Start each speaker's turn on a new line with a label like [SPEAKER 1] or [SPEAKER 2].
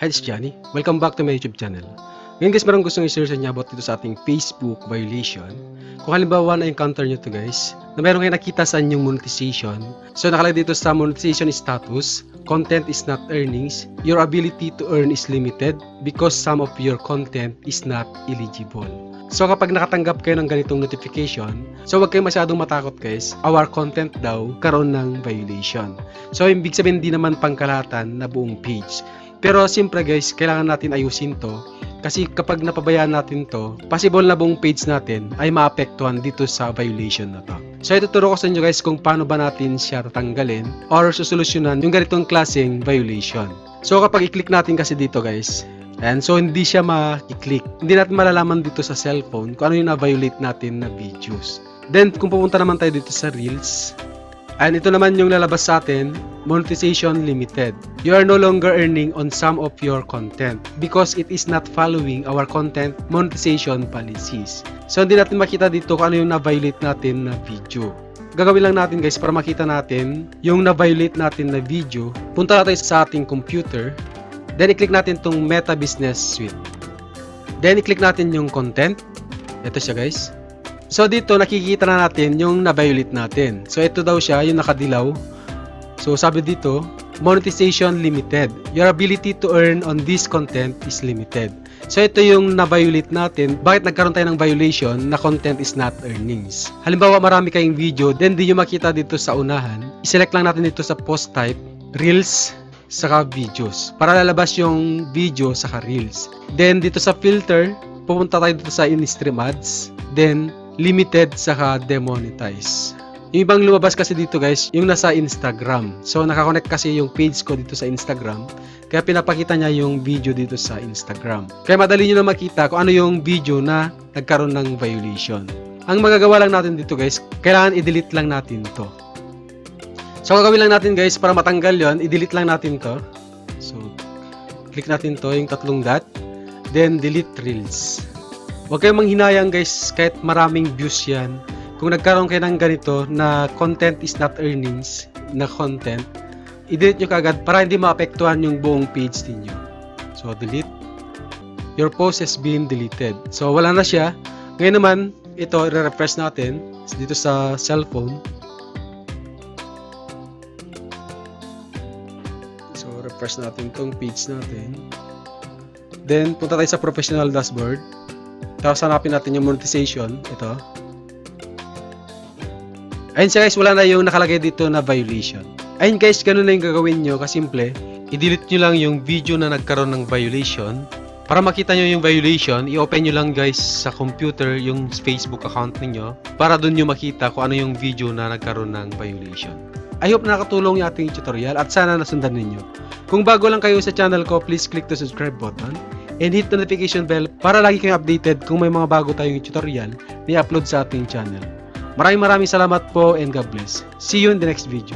[SPEAKER 1] Hi, this is Johnny. Welcome back to my YouTube channel. Ngayon guys, marang gustong i-share sa inyo about dito sa ating Facebook violation. Kung halimbawa na-encounter nyo to guys, na meron kayo nakita sa inyong monetization. So nakalagay dito sa monetization status, content is not earnings, your ability to earn is limited because some of your content is not eligible. So kapag nakatanggap kayo ng ganitong notification, so huwag kayo masyadong matakot guys, our content daw karoon ng violation. So ibig sabihin hindi naman pangkalahatan na buong page. Pero siyempre guys, kailangan natin ayusin to kasi kapag napabayaan natin to, possible na buong page natin ay maapektuhan dito sa violation na to. So ituturo ko sa inyo guys kung paano ba natin siya tatanggalin or susolusyonan yung ganitong klaseng violation. So kapag i-click natin kasi dito guys, and so hindi siya ma-click. Hindi natin malalaman dito sa cellphone kung ano yung na-violate natin na videos. Then kung pupunta naman tayo dito sa Reels, And ito naman yung lalabas sa atin, monetization limited. You are no longer earning on some of your content because it is not following our content monetization policies. So hindi natin makita dito kung ano yung na-violate natin na video. Gagawin lang natin guys para makita natin yung na-violate natin na video. Punta natin sa ating computer. Then i-click natin tong Meta Business Suite. Then i-click natin yung content. Ito siya guys. So dito nakikita na natin yung na-violate natin. So ito daw siya yung nakadilaw. So sabi dito, monetization limited. Your ability to earn on this content is limited. So ito yung na-violate natin. Bakit nagkaroon tayo ng violation na content is not earnings? Halimbawa marami kayong video, then di nyo makita dito sa unahan. I-select lang natin dito sa post type, Reels, saka videos. Para lalabas yung video saka Reels. Then dito sa filter, pupunta tayo dito sa in-stream ads. Then limited saka demonetize. Yung ibang lumabas kasi dito guys, yung nasa Instagram. So nakakonect kasi yung page ko dito sa Instagram. Kaya pinapakita niya yung video dito sa Instagram. Kaya madali nyo na makita kung ano yung video na nagkaroon ng violation. Ang magagawa lang natin dito guys, kailangan i-delete lang natin to. So gagawin lang natin guys, para matanggal yon i-delete lang natin to. So, click natin to, yung tatlong dot. Then, delete reels. Huwag kayong manghinayang guys, kahit maraming views yan. Kung nagkaroon kayo ng ganito na content is not earnings na content, i-delete nyo kagad para hindi maapektuhan yung buong page ninyo. So, delete. Your post has been deleted. So, wala na siya. Ngayon naman, ito, i-refresh natin dito sa cellphone. So, refresh natin tong page natin. Then, punta tayo sa professional dashboard. Tapos hanapin natin yung monetization. Ito. Ayun siya guys, wala na yung nakalagay dito na violation. Ayun guys, ganun na yung gagawin nyo. Kasimple, i-delete nyo lang yung video na nagkaroon ng violation. Para makita nyo yung violation, i-open nyo lang guys sa computer yung Facebook account ninyo para dun nyo makita kung ano yung video na nagkaroon ng violation. I hope na nakatulong yung ating tutorial at sana nasundan ninyo. Kung bago lang kayo sa channel ko, please click the subscribe button and hit notification bell para lagi kayong updated kung may mga bago tayong tutorial na i-upload sa ating channel. Maraming maraming salamat po and God bless. See you in the next video.